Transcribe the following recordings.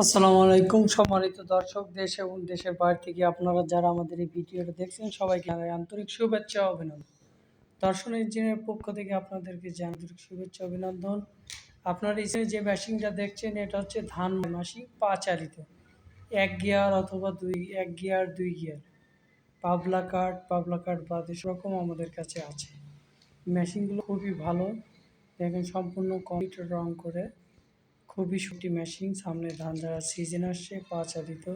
আসসালামু আলাইকুম সম্মানিত দর্শক, দেশ এবং দেশের বাইরে থেকে আপনারা যারা আমাদের এই ভিডিওটা দেখছেন, সবাইকে আন্তরিক শুভেচ্ছা অভিনন্দন। দর্শন ইঞ্জিনের পক্ষ থেকে আপনাদেরকে যে আন্তরিক শুভেচ্ছা অভিনন্দন। আপনারা এখানে যে মেশিনটা দেখছেন, এটা হচ্ছে ধান মেশিন পা চালিত এক গিয়ার অথবা দুই, এক গিয়ার, দুই গিয়ার। পাবলা কাঠ পাবলা কাঠ বাদে রকম আমাদের কাছে আছে। মেশিনগুলো খুবই ভালো। দেখেন সম্পূর্ণ কম্পিউটার রং করে খুবই সুটি মেশিন সামনে ধান ঝাড়া সিজন আসছে, পা চালিত,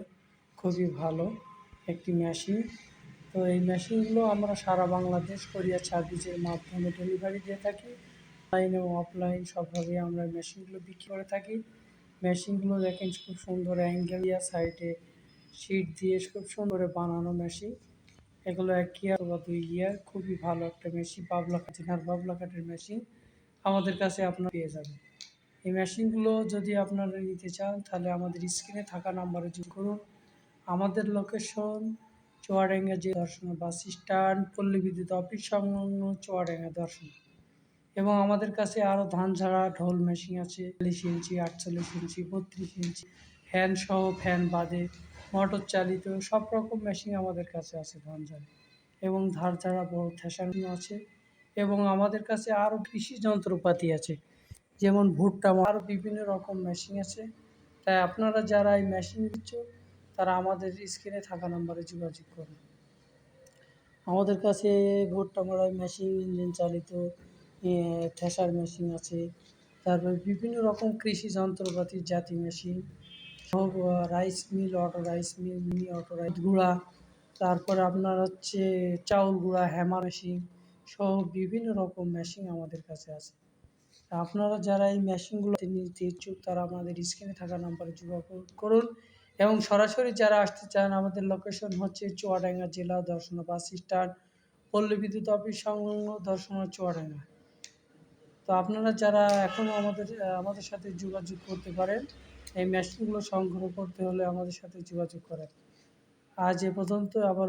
খুবই ভালো একটি মেশিন তো এই মেশিনগুলো আমরা সারা বাংলাদেশ কোরিয়ার সার্ভিসের মাধ্যমে ডেলিভারি দিয়ে থাকি। অনলাইন এবং অফলাইন সবভাবে আমরা মেশিনগুলো বিক্রি করে থাকি। মেশিনগুলো দেখেন খুব সুন্দর অ্যাঙ্গেল ইয়া সাইডে শিট দিয়ে খুব সুন্দর বানানো মেশিন এগুলো এক গিয়ার বা দুই গিয়ার খুবই ভালো একটা মেশিন বাবলা কাঠের বাবলা কাঠের মেশিন আমাদের কাছে আপনার পেয়ে যাবেন। এই মেশিনগুলো যদি আপনারা নিতে চান, তাহলে আমাদের স্ক্রিনে থাকা নাম্বারে যোগ করুন। আমাদের লোকেশন চুয়াডাঙ্গা যে দর্শন বাস স্ট্যান্ড পল্লী বিদ্যুৎ অফিস সংলগ্ন চুয়াডাঙ্গা দর্শন। এবং আমাদের কাছে আরও ধান ঝাড়া ঢোল মেশিন আছে, চল্লিশ ইঞ্চি, আটচল্লিশ ইঞ্চি, বত্রিশ ইঞ্চি ফ্যান সহ ফ্যান বাদে মোটর চালিত, সব রকম মেশিন আমাদের কাছে আছে ধান ঝাড়া এবং ধার ঝাড়া বড় থেসানো আছে। এবং আমাদের কাছে আরও কৃষি যন্ত্রপাতি আছে। যেমন ভুট্টা আরও বিভিন্ন রকম মেশিন আছে। তাই আপনারা যারা এই মেশিন দিচ্ছ তারা আমাদের স্ক্রিনে থাকা নাম্বারে যোগাযোগ করুন। আমাদের কাছে ভুট্টা মারাই মেশিন ইঞ্জিন চালিত থ্রেশার মেশিন আছে। তারপরে বিভিন্ন রকম কৃষি যন্ত্রপাতির জাতি machine rice mill auto rice mill mini auto rice গুঁড়া। তারপরে আপনার হচ্ছে চাউল গুঁড়া হ্যামার মেশিন সহ বিভিন্ন রকম মেশিন আমাদের কাছে আছে। আপনারা যারা এই মেশিনগুলো নিতে ইচ্ছুক, তারা আমাদের স্ক্রিনে থাকা নাম্বারে যোগাযোগ করুন এবং সরাসরি যারা আসতে চান, আমাদের লোকেশন হচ্ছে চুয়াডাঙ্গা জেলা দর্শন বাস স্ট্যান্ড, পল্লী বিদ্যুৎ অফিস সংলগ্ন দর্শন চুয়াডাঙ্গা। তো আপনারা যারা এখনও আমাদের আমাদের সাথে যোগাযোগ করতে পারেন, এই মেশিনগুলো সংগ্রহ করতে হলে আমাদের সাথে যোগাযোগ করেন। আজ এ পর্যন্ত আবার